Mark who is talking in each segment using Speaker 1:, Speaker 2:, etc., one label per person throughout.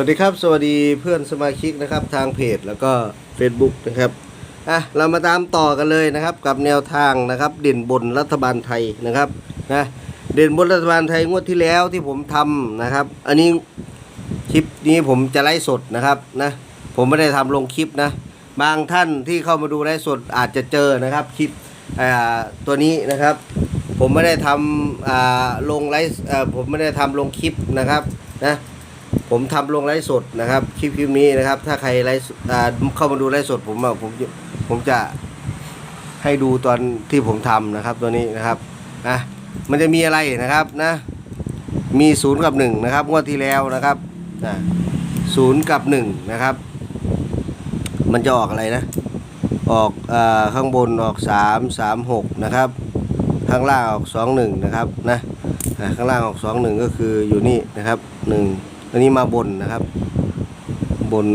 Speaker 1: วัสดีครับ สวัสดีเพื่อนสมาชิกนะครับทางเพจแล้วก็ Facebook นะครับอะเรามาตามต่อกันเลยนะครับ กับแนวทางนะครับ เด่นบนรัฐบาลไทยนะครับนะเด่นบนรัฐบาลไทยงวดที่แล้วที่ผมทำนะครับ อันนี้คลิปนี้ผมจะไลฟ์สดนะครับนะผมไม่ได้ทำลงคลิปนะบางท่านที่เข้ามาดูไลฟ์สดอาจจะเจอนะครับคลิปอ่าตัวนี้นะครับ ผมไม่ได้ทำอ่าลงไลฟ์อ่อผมไม่ได้ทำลงคลิปนะครับนะ ผมทำลงไลฟ์สดนะครับคลิปคลิปนี้นะครับ ถ้าใครไลฟ์เข้ามาดูไลฟ์สดผมผมผมจะให้ดูตอนที่ผมทำนะครับ ตัวนี้นะครับนะมันจะมีอะไรนะครับนะ มีศูนย์กับหนึ่งนะครับงวดที่แล้วนะครับนะศูนย์กับหนึ่งนะครับ มันจะออกอะไรนะ ออกอข้างบนออกสามสามหกนะครับข้างล่างออกสองหนึ่งนะครับนะข้างล่างออกสองหนึ่งก็คืออยู่นี่นะครับหนึ่ง อันนี้มาบนนะครับ บน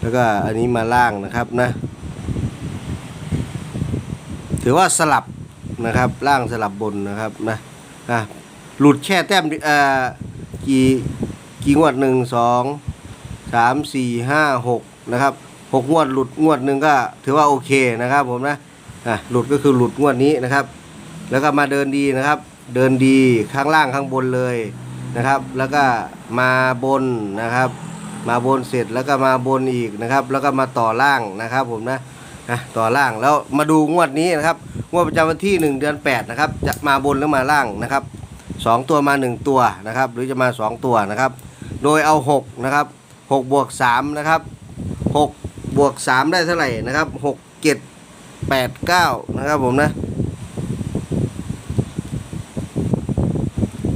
Speaker 1: แล้วก็อันนี้มาล่างนะครับนะ ถือว่าสลับนะครับ ล่างสลับบนนะครับนะอะหลุดแค่แต้มเอ่อกี่กี่งวดหนึ่งสองสามสี่ห้าหกนะครับหกงวดหลุดงวดหนึ่งก็ถือว่าโอเคนะครับผมนะอะหลุดก็คือหลุดงวดนี้นะครับ แล้วก็มาเดินดีนะครับ เดินดีข้างล่างข้างบนเลย นะครับ แล้วก็มาบนนะครับ มาบนเสร็จแล้วก็มาบนอีกนะครับ แล้วก็มาต่อล่างนะครับ ผมนะนะต่อล่างแล้วมาดูงวดนี้นะครับงวดประจำวันที่ 1 เดือน 8 นะครับ จะมาบนหรือมาล่างนะครับสองตัวมา 1 ตัวนะครับ หรือจะมา 2 ตัวนะครับ โดยเอา 6 นะครับ 6 บวก 3 นะครับ 6 บวก 3 ได้เท่าไหร่นะครับ 6 7 8 9 นะครับผมนะ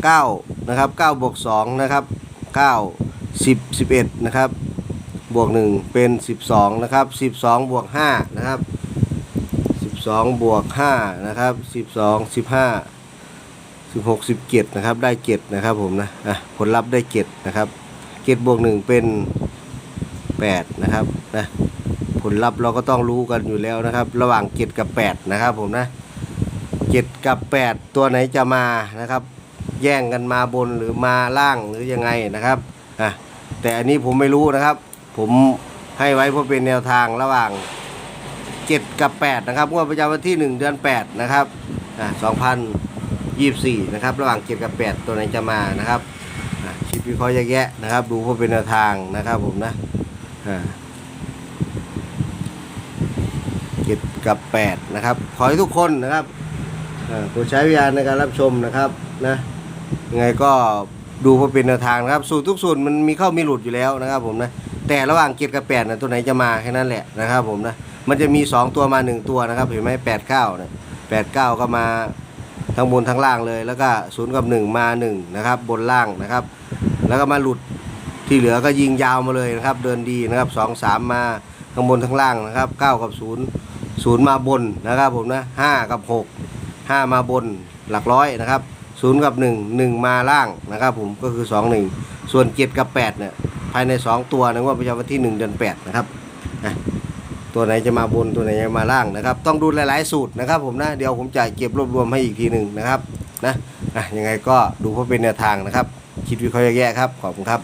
Speaker 1: 9 นะครับ9บวก2นะครับ9 10 11นะครับบวก 1 เป็น 12นะครับ12 บวก5นะครับ12 บวก5นะครับ12 15 16 17นะครับได้7นะครับผมนะอะผลลัพธ์ได้7นะครับ7บวก 1 เป็น 8 นะครับนะผลลัพธ์เราก็ต้องรู้กันอยู่แล้วนะครับ ระหว่าง 7 กับ 8 นะครับผมนะ7กับ 8 ตัวไหนจะมานะครับ แย่งกันมาบนหรือมาล่างหรือยังไงนะครับอะแต่อันนี้ผมไม่รู้นะครับ ผมให้ไว้เพื่อเป็นแนวทางระหว่าง 7 กับ 8 นะครับงวดประจำวันที่ 1 เดือน 8 นะครับอะ2024 นะครับ ระหว่าง 7 กับ 8 ตัวไหนจะมานะครับอะคิดวิเคราะห์แยกแยะนะครับ ดูเพื่อเป็นแนวทางนะครับผมนะอ่า7กับ8นะครับ ขอให้ทุกคนนะครับโปรดใช้วิญญาณในการรับชมนะครับนะ ยังไงก็ดูเพื่อเป็นแนวทางนะครับ สูตรทุกสูตรมันมีเข้ามีหลุดอยู่แล้วนะครับผมนะแต่ระหว่างเกียรกับแปดนะตัวไหนจะมาแค่นั้นแหละนะครับผมนะมันจะมี 2 ตัวมา 1 ตัวนะครับเห็นไหมแปดเก้าเนี่ยแปดเก้าก็มาทั้งบนทั้งล่างเลย แล้วก็ศูนย์กับ 1 มา 1 นะครับ บนล่างนะครับ แล้วก็มาหลุดที่เหลือก็ยิงยาวมาเลยนะครับ เดินดีนะครับสองสามมาทั้งบนทั้งล่างนะครับเก้ากับศูนย์ศูนย์มาบนนะครับผมนะห้ากับหกห้ามาบนหลักร้อยนะครับ ศูนย์กับหนึ่งหนึ่งมาล่างนะครับผมก็คือสองหนึ่งส่วนเจ็ดกับแปดเนี่ยภายในสองตัวนะว่าประจำวันที่หนึ่งเดือนแปดนะครับตัวไหนจะมาบนตัวไหนจะมาล่างนะครับ ต้องดูหลายๆสูตรนะครับ ผมนะเดี๋ยวผมจะเก็บรวบรวมให้อีกทีหนึ่งนะครับนะอะยังไงก็ดูเพื่อเป็นแนวทางนะครับ คิดวิเคราะห์แยกๆครับขอบคุณครับ